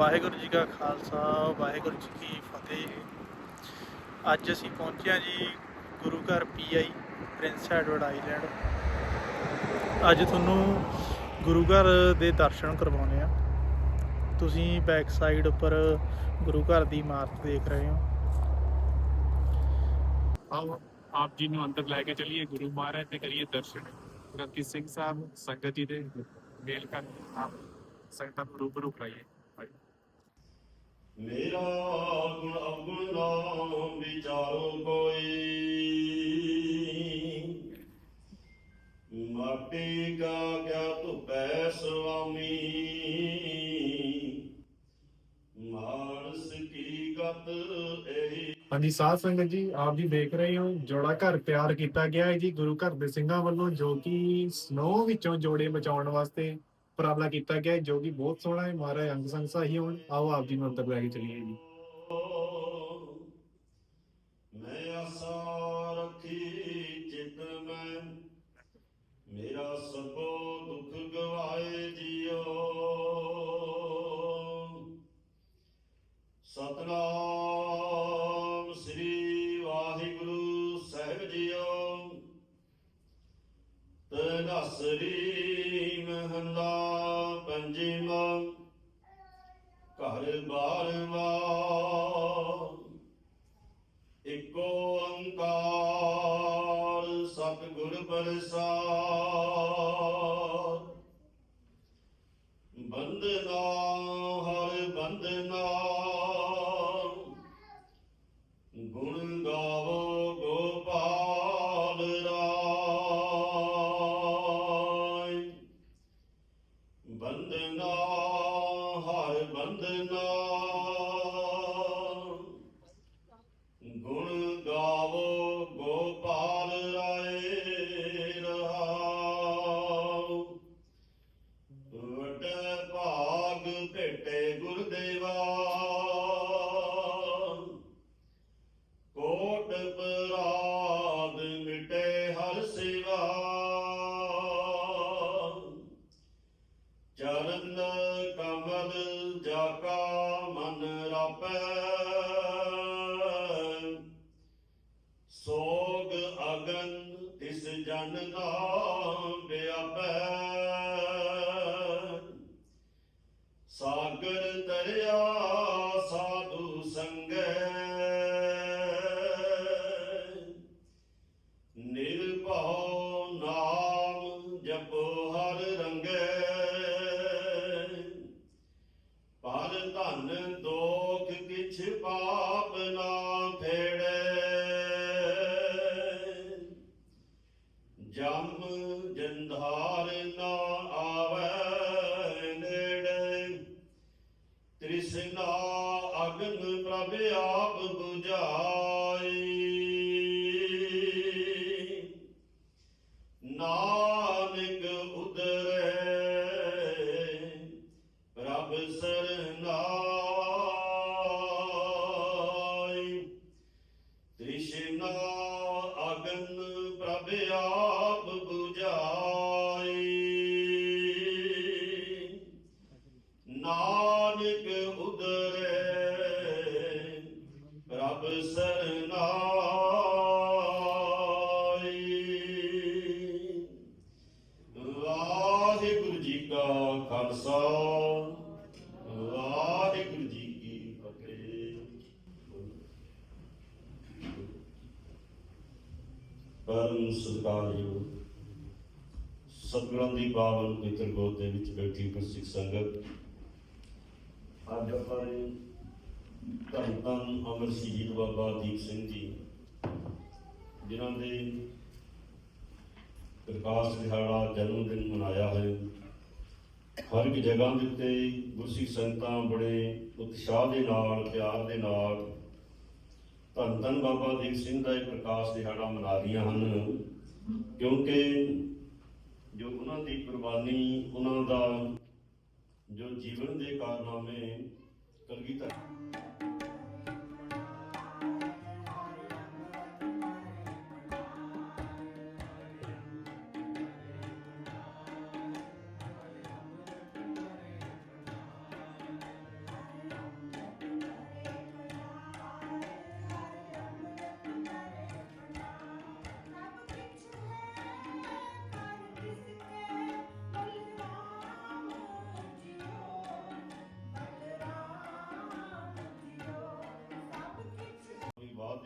ਵਾਹਿਗੁਰੂ ਜੀ ਕਾ ਖਾਲਸਾ, ਵਾਹਿਗੁਰੂ ਜੀ ਕੀ ਫਤਿਹ। ਅੱਜ ਅਸੀਂ ਪਹੁੰਚੇ ਹਾਂ ਜੀ ਗੁਰੂ ਘਰ ਪੀਆਈ, ਪ੍ਰਿੰਸ ਐਡਵਰਡ ਆਈਲੈਂਡ। ਅੱਜ ਤੁਹਾਨੂੰ ਗੁਰੂ ਘਰ ਦੇ ਦਰਸ਼ਨ ਕਰਵਾਉਣੇ ਆ ਤੁਸੀਂ ਬੈਕ ਸਾਈਡ ਉੱਪਰ ਗੁਰੂ ਘਰ ਦੀ ਇਮਾਰਤ ਦੇਖ ਰਹੇ ਹੋ। ਆਓ, ਆਪ ਜੀ ਨੂੰ ਅੰਦਰ ਲੈ ਕੇ ਚਲੀਏ, ਗੁਰੂ ਮਹਾਰਾਜ ਦੇ ਕਰੀਏ ਦਰਸ਼ਨ। ਗ੍ਰੰਥੀ ਸਿੰਘ ਸਾਹਿਬ, ਸੰਗਤ ਜੀ ਦੇ ਮੇਲ ਕਰ ਆਪ ਸੰਗਤਾਂ ਨੂੰ ਰੂਬਰੂ ਕਰਾਈਏ। ਮੇਰਾ ਗੁਣ ਅਵਗੁਣ ਨਾਮ ਵਿਚਾਰੋ ਕੋਈ। ਮਾਟੀ ਕਾ ਕਿਆ ਧੁਪੈ ਸੁਆਮੀ। ਮਾਨਸ ਕੀ ਗਤ ਇਹੀ ਹਾਂਜੀ, ਸਾਧ ਸੰਗਤ ਜੀ, ਆਪ ਜੀ ਦੇਖ ਰਹੇ ਹੋ, ਜੋੜਾ ਘਰ ਤਿਆਰ ਕੀਤਾ ਗਿਆ ਹੈ ਜੀ, ਗੁਰੂ ਘਰ ਦੇ ਸਿੰਘਾਂ ਵੱਲੋਂ ਜੋ ਕਿ ਸਨੋ ਵਿੱਚੋਂ ਜੋੜੇ ਬਚਾਉਣ ਵਾਸਤੇ ਉਪਰਾਲਾ ਕੀਤਾ ਗਿਆ ਹੈ, ਜੋ ਕਿ ਬਹੁਤ ਸੋਹਣਾ ਹੈ, ਮਹਾਰਾਜ ਅੰਗ ਸੰਗ ਸਾਹੀ ਹੋਣ, ਆਓ ਆਪ ਜੀ ਨੂੰ ਅੰਦਰ ਲੈ ਕੇ ਚਲੀਏ ਜੀ। ਮੈਂ ਆਸਾ ਰੱਖੀ ਚਿਤ ਮੈਂ, ਮੇਰਾ ਸਭੋ ਦੁੱਖ ਗਵਾਏ ਜਿਉ ਸਤਨਾਮ ਸ੍ਰੀ ਵਾਹਿਗੁਰੂ ਸਾਹਿਬ ਜੀਓ। ਤਨਸਰੀ ਓੰਕਾਰ ਸਤਿਗੁਰ ਪ੍ਰਸਾਦ। ਬੰਦਨਾ ਹਰ ਬੰਦਨਾ ਗੁਣ ਗਾਵੋ ਕੋਟ ਪਰਾਦ ਮਿਟੇ ਹਰ ਸੇਵਾ। ਚਰਨ ਕਮਲ ਜਾਕਾ ਮਨ ਰਾਪੈ। ਸੋਗ ਅਗਨ ਤਿਸ ਜਨ ਨਾਮ ਵਿਆਪੈ। ਸਾਗਰ ਦਰਿਆ ਸਾਧੂ ਸੰਗੈ। ਪਾਪ ਨਾ ਫੇੜੈ ਜਮ ਜੰਧਾਰ ਨਾ ਆਵੈ ਨੇੜੇ। ਤ੍ਰਿਸ਼ਨਾ ਅਗਨ ਪ੍ਰਭ ਆਪ ਨਾ ਪਰਮ ਸਤਿਕਾਰਯੋਗ ਸਤਿਗੁਰਾਂ ਦੀ ਪਾਵਨ ਪਵਿੱਤਰ ਗੋਦ ਦੇ ਵਿੱਚ ਬੈਠੀ ਗੁਰਸਿੱਖ ਸੰਗਤ, ਅੱਜ ਆਪਾਂ ਨੇ ਧੰਨ ਧੰਨ ਅਮਰ ਸ਼ਹੀਦ ਬਾਬਾ ਦੀਪ ਸਿੰਘ ਜੀ, ਜਿਨ੍ਹਾਂ ਦੇ ਪ੍ਰਕਾਸ਼ ਦਿਹਾੜਾ ਜਨਮ ਦਿਨ ਮਨਾਇਆ ਹੈ ਹਰ ਇੱਕ ਜਗ੍ਹਾ ਦੇ ਉੱਤੇ ਗੁਰਸਿੱਖ ਸੰਗਤਾਂ ਬੜੇ ਉਤਸ਼ਾਹ ਦੇ ਨਾਲ, ਪਿਆਰ ਦੇ ਨਾਲ ਧੰਨ ਧੰਨ ਬਾਬਾ ਦੀਪ ਸਿੰਘ ਦਾ ਇਹ ਪ੍ਰਕਾਸ਼ ਦਿਹਾੜਾ ਮਨਾ ਰਹੀਆਂ ਹਨ। ਕਿਉਂਕਿ ਜੋ ਉਹਨਾਂ ਦੀ ਕੁਰਬਾਨੀ, ਉਹਨਾਂ ਦਾ ਜੋ ਜੀਵਨ ਦੇ ਕਾਰਨਾਮੇ ਕਲਗੀਧਰ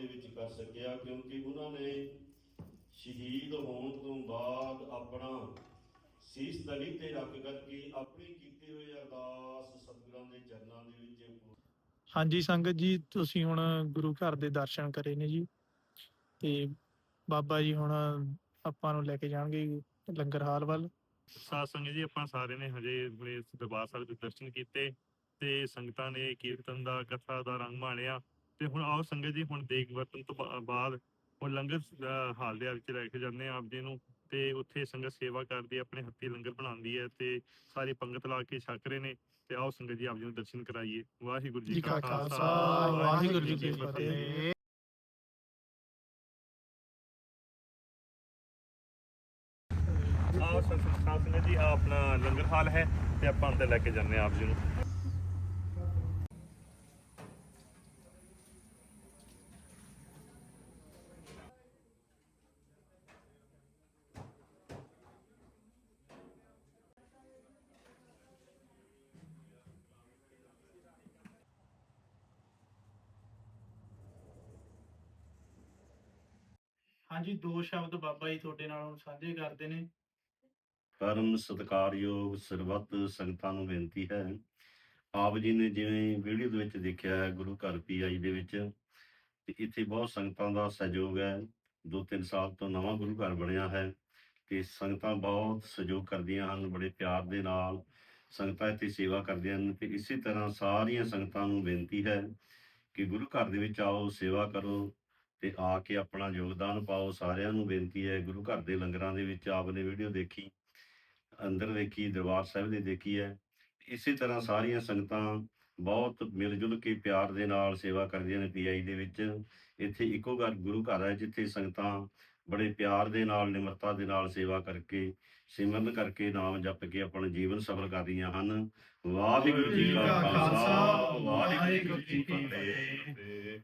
ਦੇ ਵਿੱਚ ਕਰ ਸਕਿਆ ਕਿਉਂਕਿ ਉਹਨਾਂ ਨੇ ਸ਼ਹੀਦ ਹੋਣ ਤੋਂ ਬਾਅਦ ਆਪਣਾ ਸੀਸ ਤਲੀ ਤੇ ਰੱਖ ਕਰਕੇ ਆਪਣੀ ਕੀਤੀ ਹੋਈ ਅਰਦਾਸ ਸਤਿਗੁਰਾਂ ਦੇ ਚਰਨਾਂ ਦੇ ਵਿੱਚ ਹਾਂਜੀ ਸੰਗਤ ਜੀ ਤੁਸੀਂ ਹੁਣ ਗੁਰੂ ਘਰ ਦੇ ਦਰਸ਼ਨ ਕਰੇ ਨੇ ਜੀ। ਤੇ ਬਾਬਾ ਜੀ ਹੁਣ ਆਪਾਂ ਨੂੰ ਲੈ ਕੇ ਜਾਣਗੇ ਲੰਗਰ ਹਾਲ ਵੱਲ। ਸਾਧ ਸੰਗਤ ਜੀ ਆਪਾਂ ਸਾਰਿਆਂ ਨੇ ਹਜੇ ਦਰਬਾਰ ਸਾਹਿਬ ਦੇ ਦਰਸ਼ਨ ਕੀਤੇ ਤੇ ਸੰਗਤਾਂ ਨੇ ਕੀਰਤਨ ਦਾ ਕਥਾ ਦਾ ਰੰਗ ਮਾਣਿਆ। ਤੇ ਹੁਣ ਆਓ ਸੰਗਤ ਜੀ ਹੁਣ ਦੇਗ ਵਰਤਨ ਤੋਂ ਬਾ- ਬਾਅਦ ਉਹ ਲੰਗਰ ਅਹ, ਹਾਲ ਦੇ ਵਿੱਚ ਲੈ ਕੇ ਜਾਂਦੇ ਆ ਆਪ ਜੀ ਨੂੰ ਤੇ ਉੱਥੇ ਸੰਗਤ ਸੇਵਾ ਕਰਦੀ ਹੈ ਆਪਣੇ ਹੱਥੀ ਲੰਗਰ ਬਣਾਉਂਦੀ ਹੈ ਤੇ ਸਾਰੀ ਪੰਗਤ ਲਾ ਕੇ ਛਕ ਰਹੇ ਨੇ ਤੇ ਆਓ ਸੰਗਤ ਜੀ ਆਪ ਜੀ ਨੂੰ ਦਰਸ਼ਨ ਕਰਾਈਏ। ਵਾਹਿਗੁਰੂ ਜੀ ਕਾ ਖਾਲਸਾ ਵਾਹਿਗੁਰੂ ਜੀ ਕੀ ਫਤਿਹ। ਆਓ ਸੰਗਤ ਜੀ ਆਹ ਆਪਣਾ ਲੰਗਰ ਹਾਲ ਹੈ ਤੇ ਆਪਾਂ ਅੰਦਰ ਲੈ ਕੇ ਜਾਂਦੇ ਆ ਆਪ ਜੀ ਨੂੰ। ਹਾਂਜੀ, ਦੋ ਸ਼ਬਦ ਬਾਬਾ ਜੀ ਤੁਹਾਡੇ ਨਾਲ ਹੁਣ ਸਾਂਝੇ ਕਰਦੇ ਨੇ। ਪਰਮ ਸਤਿਕਾਰਯੋਗ, ਸਰਬੱਤ, ਸੰਗਤਾਂ ਨੂੰ ਬੇਨਤੀ ਹੈ। ਆਪ ਜੀ ਨੇ ਜਿਵੇਂ ਵੀਡੀਓ ਦੇ ਵਿੱਚ ਦੇਖਿਆ ਹੈ, ਗੁਰੂ ਘਰ ਪੀਆਈ ਦੇ ਵਿੱਚ, ਤੇ ਇੱਥੇ ਬਹੁਤ ਸੰਗਤਾਂ ਦਾ ਸਹਿਯੋਗ ਹੈ। ਦੋ ਤਿੰਨ ਸਾਲ ਤੋਂ ਨਵਾਂ ਗੁਰੂ ਘਰ ਬਣਿਆ ਹੈ ਤੇ ਸੰਗਤਾਂ ਬਹੁਤ ਸਹਿਯੋਗ ਕਰਦੀਆਂ ਹਨ, ਬੜੇ ਪਿਆਰ ਦੇ ਨਾਲ ਸੰਗਤਾਂ ਇੱਥੇ ਸੇਵਾ ਕਰਦੀਆਂ ਹਨ ਤੇ ਇਸੇ ਤਰ੍ਹਾਂ ਸਾਰੀਆਂ ਸੰਗਤਾਂ ਨੂੰ ਬੇਨਤੀ ਹੈ ਕਿ ਗੁਰੂ ਘਰ ਦੇ ਵਿੱਚ ਆਓ, ਸੇਵਾ ਕਰੋ। ਤੇ ਆ ਕੇ ਆਪਣਾ ਯੋਗਦਾਨ ਪਾਓ। ਸਾਰਿਆਂ ਨੂੰ ਬੇਨਤੀ ਹੈ ਗੁਰੂ ਘਰ ਦੇ ਲੰਗਰਾਂ ਦੇ ਵਿੱਚ ਆਪ ਨੇ ਵੀਡੀਓ ਦੇਖੀ ਅੰਦਰ ਦੇਖੀ ਦਰਬਾਰ ਸਾਹਿਬ ਦੇ ਦੇਖੀ ਹੈ। ਇਸੇ ਤਰ੍ਹਾਂ ਸਾਰੀਆਂ ਸੰਗਤਾਂ ਬਹੁਤ ਮਿਲ ਜੁਲ ਕੇ ਪਿਆਰ ਦੇ ਨਾਲ ਸੇਵਾ ਕਰਦੀਆਂ ਨੇ ਪੀਆਈ ਦੇ ਵਿੱਚ। ਇੱਥੇ ਇੱਕੋ ਘਰ ਗੁਰੂ ਘਰ ਹੈ ਜਿੱਥੇ ਸੰਗਤਾਂ ਬੜੇ ਪਿਆਰ ਦੇ ਨਾਲ ਨਿਮਰਤਾ ਦੇ ਨਾਲ ਸੇਵਾ ਕਰਕੇ ਸਿਮਰਨ ਕਰਕੇ ਨਾਮ ਜਪ ਕੇ ਆਪਣਾ ਜੀਵਨ ਸਫਲ ਕਰ ਰਹੀਆਂ ਹਨ। ਵਾਹਿਗੁਰੂ ਜੀ ਕਾ ਖਾਲਸਾ ਵਾਹਿਗੁਰੂ ਜੀ ਕੀ ਫਤਿਹ।